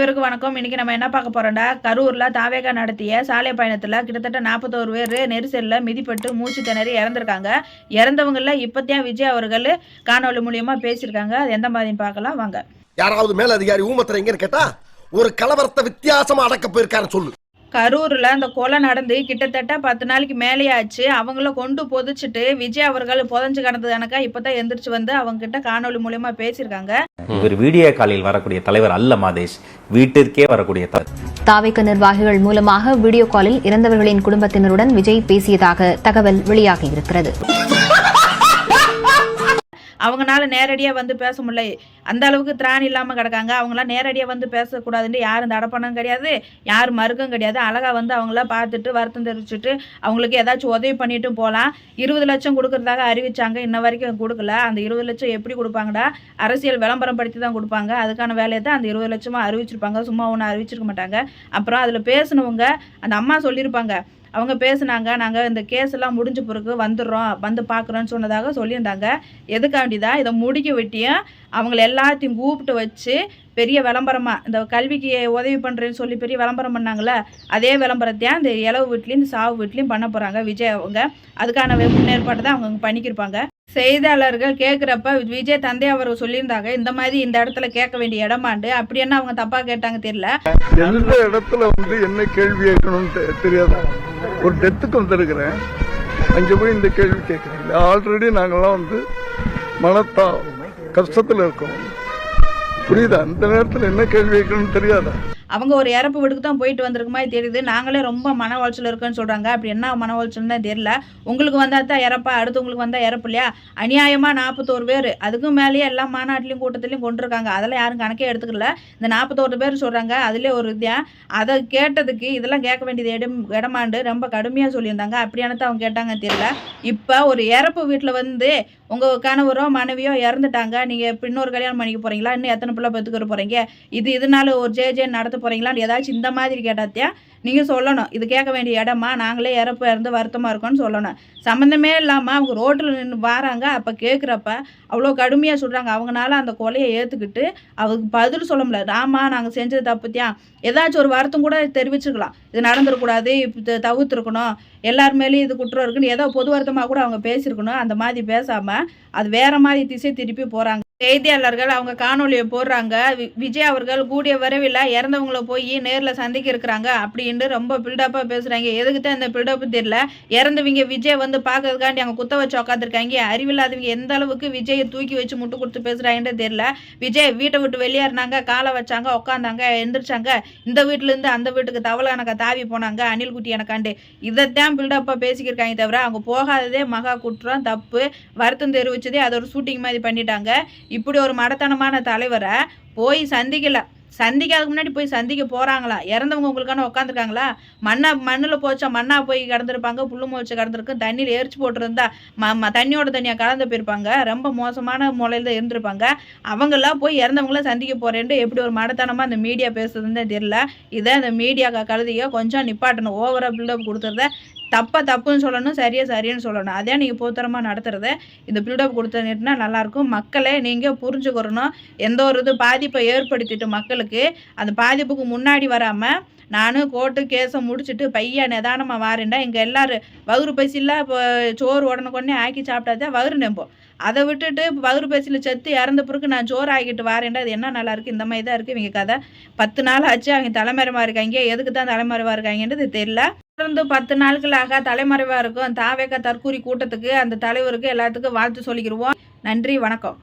இவருக்கு வணக்கம். இன்னைக்கு நம்ம என்ன பார்க்க போறோம்டா? கரூர்ல தாவேகா நடத்திய சாலை பயணத்துல கிட்டத்தட்ட நாற்பத்தோரு பேர் நெரிசல்ல மிதிப்பட்டு மூச்சு திணறி இறந்துருக்காங்க. இறந்தவங்கள இப்பத்தியா விஜய் அவர்கள் காணொலி மூலியமா பேசியிருக்காங்க. அது எந்த மாதிரின்னு பார்க்கலாம். வாங்க. யாராவது மேல அதிகாரி ஊமத்துல எங்கன்னு கேட்டா ஒரு கலவரத்தை வித்தியாசமா அடக்க போயிருக்காரு சொல்லு. கரூர்ல அந்த கொலை நடந்து கிட்டத்தட்ட பத்து நாளைக்கு மேலேயே ஆச்சு அவங்கள கொண்டு புதைச்சிட்டு விஜய் அவர்கள் புதைஞ்சு கிடந்தது எனக்கா இப்பதான் எந்திரிச்சு வந்து அவங்க கிட்ட காணொலி மூலியமா பேசியிருக்காங்க. இவர் வீடியோ காலில் வரக்கூடிய தலைவர் அல்ல மாதேஷ். வீட்டிற்கே வரக்கூடிய தலைவர் தாவேக்க நிர்வாகிகள் மூலமாக வீடியோ காலில் இறந்தவர்களின் குடும்பத்தினருடன் விஜய் பேசியதாக தகவல் வெளியாகியிருக்கிறது. அவங்கனால நேரடியாக வந்து பேச முடியல. அந்த அளவுக்கு திராணி இல்லாமல் கிடக்காங்க. அவங்களாம் நேரடியாக வந்து பேசக்கூடாதுன்னு யாரும் தடை கிடையாது. யார் மறுக்கும் கிடையாது. அழகாக வந்து அவங்கள பார்த்துட்டு வருத்தம் தெரிவிச்சுட்டு அவங்களுக்கு ஏதாச்சும் உதவி பண்ணிட்டும் போகலாம். இருபது லட்சம் கொடுக்குறதாக அறிவிச்சாங்க. இன்ன வரைக்கும் கொடுக்கல. அந்த இருபது லட்சம் எப்படி கொடுப்பாங்கடா? அரசியல் விளம்பரம் படுத்தி தான் கொடுப்பாங்க. அதுக்கான வேலையை தான் அந்த இருபது லட்சமாக அறிவிச்சிருப்பாங்க. சும்மா ஒன்று அறிவிச்சிருக்க மாட்டாங்க. அப்புறம் அதில் பேசினவங்க அந்த அம்மா சொல்லியிருப்பாங்க. அவங்க பேசுனாங்க நாங்கள் இந்த கேஸ் எல்லாம் முடிஞ்ச பிறகு வந்துடுறோம் வந்து பார்க்குறோன்னு சொன்னதாக சொல்லியிருந்தாங்க. எதுக்காண்டிதான் இதை முடிக்க வெட்டியும் அவங்கள எல்லாத்தையும் கூப்பிட்டு வச்சு பெரிய விளம்பரமாக இந்த கல்விக்கு உதவி பண்ணுறேன்னு சொல்லி பெரிய விளம்பரம் பண்ணாங்களே அதே விளம்பரத்தையும் இந்த இளவு வீட்லேயும் இந்த சாவு வீட்லேயும் பண்ண போகிறாங்க விஜய் அவங்க. அதுக்கான வே- முன்னேற்பாடு தான் அவங்க பண்ணிக்கிருப்பாங்க. செய்தியாளர்கள் கேட்குறப்ப விஜய் தந்தை அவர் சொல்லியிருந்தாங்க இந்த மாதிரி இந்த இடத்துல கேட்க வேண்டிய இடமாண்டு. அப்படி என்ன அவங்க தப்பா கேட்டாங்க தெரியல. எந்த இடத்துல வந்து என்ன கேள்வி கேட்கணும்னு தெரியாதா? ஒரு டெத்துக்கு வந்திருக்கிறேன். அங்கே போய் இந்த கேள்வி கேட்குறீங்க ஆல்ரெடி நாங்கெல்லாம் வந்து மனத்தா கஷ்டத்தில் இருக்கோம். புரியுதா? இந்த நேரத்தில் என்ன கேள்வி கேட்கணும்னு தெரியாதா? அவங்க ஒரு இறப்பு வீட்டுக்கு தான் போயிட்டு வந்திருக்க மாதிரி தெரியுது. நாங்களே ரொம்ப மன உளைச்சல் இருக்குன்னு சொல்கிறாங்க அப்படி என்ன மன உளைச்சல்னு தெரியல. உங்களுக்கு வந்தால் தான் இறப்பா? அடுத்தவங்களுக்கு வந்தால் இறப்பு இல்லையா? அநியாயமாக நாற்பத்தோரு பேர். அதுக்கும் மேலேயே எல்லா மாநாட்டிலையும் கூட்டத்திலையும் கொண்டிருக்காங்க அதெல்லாம் யாரும் கணக்கே எடுத்துக்கல. இந்த நாற்பத்தோரு பேர் சொல்கிறாங்க அதுலேயே ஒரு இதாக அதை கேட்டதுக்கு இதெல்லாம் கேட்க வேண்டியது இடம் இடமாண்டு ரொம்ப கடுமையாக சொல்லியிருந்தாங்க. அப்படியானதை அவங்க கேட்டாங்க தெரியல. இப்போ ஒரு இறப்பு வீட்டில் வந்து உங்கள் கணவரோ மனைவியோ இறந்துட்டாங்க. நீங்கள் இப்போ இன்னொரு கல்யாணம் பண்ணிக்க போகிறீங்களா இன்னும் எத்தனை பிள்ளை பெற்றுக்கிற போகிறீங்க இது இதனால ஒரு ஜே ஜே நடத்த போகிறீங்களான்னு ஏதாச்சும் இந்த மாதிரி கேட்டாத்தியா நீங்கள் சொல்லணும். இது கேட்க வேண்டிய இடமா? நாங்களே இறப்பு இறந்து வருத்தமாக இருக்கோம்னு சொல்லணும். சம்மந்தமே இல்லாமல் அவங்க ரோட்டில் நின்று வராங்க. அப்போ கேட்குறப்ப அவ்வளோ கடுமையாக சொல்கிறாங்க அவங்கனால அந்த கொலையை ஏற்றுக்கிட்டு அவருக்கு பதில் சொல்ல முடியல. ஆமா நாங்கள் செஞ்சது தப்புத்தியா ஏதாச்சும் ஒரு வருத்தம் கூட தெரிவிச்சிருக்கலாம் இது நடந்துடக்கூடாது. இப்போ தவிர்த்துருக்கணும். எல்லார் மேலேயும் இது குற்றம் இருக்குன்னு ஏதோ பொது வருத்தமாக கூட அவங்க பேசியிருக்கணும். அந்த மாதிரி பேசாமல் அது வேற மாதிரி திசை திருப்பி போகிறாங்க செய்தியாளர்கள் அவங்க காணொலியை போடுறாங்க. வி- விஜய் அவர்கள் கூடிய விரைவில் இறந்தவங்கள போய் நேரில் சந்திக்க இருக்கிறாங்க அப்படின்ட்டு ரொம்ப பில்டப்பாக பேசுகிறாங்க எதுக்கு தான் இந்த பில்டப் தெரியல? இறந்தவங்க விஜய் வந்து பார்க்கறதுக்காண்டி அங்கே குத்த வச்சு உட்காந்துருக்காங்க அறிவில்லாதவங்க எந்த அளவுக்கு விஜயை தூக்கி வச்சு முட்டு கொடுத்து பேசுகிறாங்கன்னு தெரியல. விஜய் வீட்டை விட்டு வெளியேறினாங்க காலை வச்சாங்க உட்காந்தாங்க எந்திரிச்சாங்க. இந்த வீட்டிலேருந்து அந்த வீட்டுக்கு தவளை எனக்கு தாவி போனாங்க அணில் குட்டி எனக்காண்டு இதைத்தான் பில்டப்பாக பேசிக்கிருக்காங்க தவிர அவங்க போகாததே மகா குற்றம் தப்பு. வருத்தம் தெரிவிச்சதே அது ஒரு ஷூட்டிங் மாதிரி பண்ணிட்டாங்க. இப்படி ஒரு மடத்தனமான தலைவரை போய் சந்திக்கல. சந்திக்காதுக்கு முன்னாடி போய் சந்திக்க போகிறாங்களா இறந்தவங்க உங்களுக்கான உட்காந்துருக்காங்களா மண்ணா மண்ணில் போச்சா? மண்ணா போய் கிடந்திருப்பாங்க புல்லு முளைச்சு கிடந்திருக்கும் தண்ணியில் எரிச்சு போட்டிருந்தா ம தண்ணியோட தண்ணியாக கலந்து போயிருப்பாங்க ரொம்ப மோசமான முறையில் தான் இருந்திருப்பாங்க. அவங்கெல்லாம் போய் இறந்தவங்களாம் சந்திக்க போகிறேன்ட்டு எப்படி ஒரு மடத்தனமாக அந்த மீடியா பேசுறதுன்னு தெரியல. இதை அந்த மீடியா கழுதியை கொஞ்சம் நிப்பாட்டணும் ஓவராக பில்டப் கொடுத்துறத தப்பாக தப்புன்னு சொல்லணும் சரியா சரியான்னு சொல்லணும். அதே நீங்கள் போத்தரமாக நடத்துகிறத இந்த பில்டப் கொடுத்தீங்கன்னா நல்லாயிருக்கும். மக்களே நீங்கள் புரிஞ்சுக்கிறணும் எந்த ஒரு இது பாதிப்பை ஏற்படுத்திட்டு மக்களுக்கு அந்த பாதிப்புக்கு முன்னாடி வராமல் நானும் கோர்ட்டு கேஸை முடிச்சுட்டு பையன் நிதானமாக வாரேன்டா. இங்கே எல்லாரும் வகுறு பசியில் இப்போ சோறு உடனுக்குடனே ஆக்கி சாப்பிட்டாதான் வகுறு நெம்போம். அதை விட்டுட்டு வகுறு பசியில் செத்து இறந்த பிறகு நான் சோறு ஆக்கிட்டு வாரேன்டா. அது என்ன நல்லா இருக்குது இந்த மாதிரி தான் இருக்குது இவங்க கதை. பத்து நாள் ஆச்சு. அவங்க தலைமறைவாக இருக்காங்க. எதுக்கு தான் தலைமறைவாக இருக்காங்கன்றது தெரியல. தொடர்ந்து பத்து நாட்களாக தலைமறைவாக இருக்கும் தாவேக தற்கூரி கூட்டத்துக்கு அந்த தலைவருக்கு எல்லாத்துக்கும் வாழ்த்து சொல்லிக்கிடுவோம் நன்றி வணக்கம்.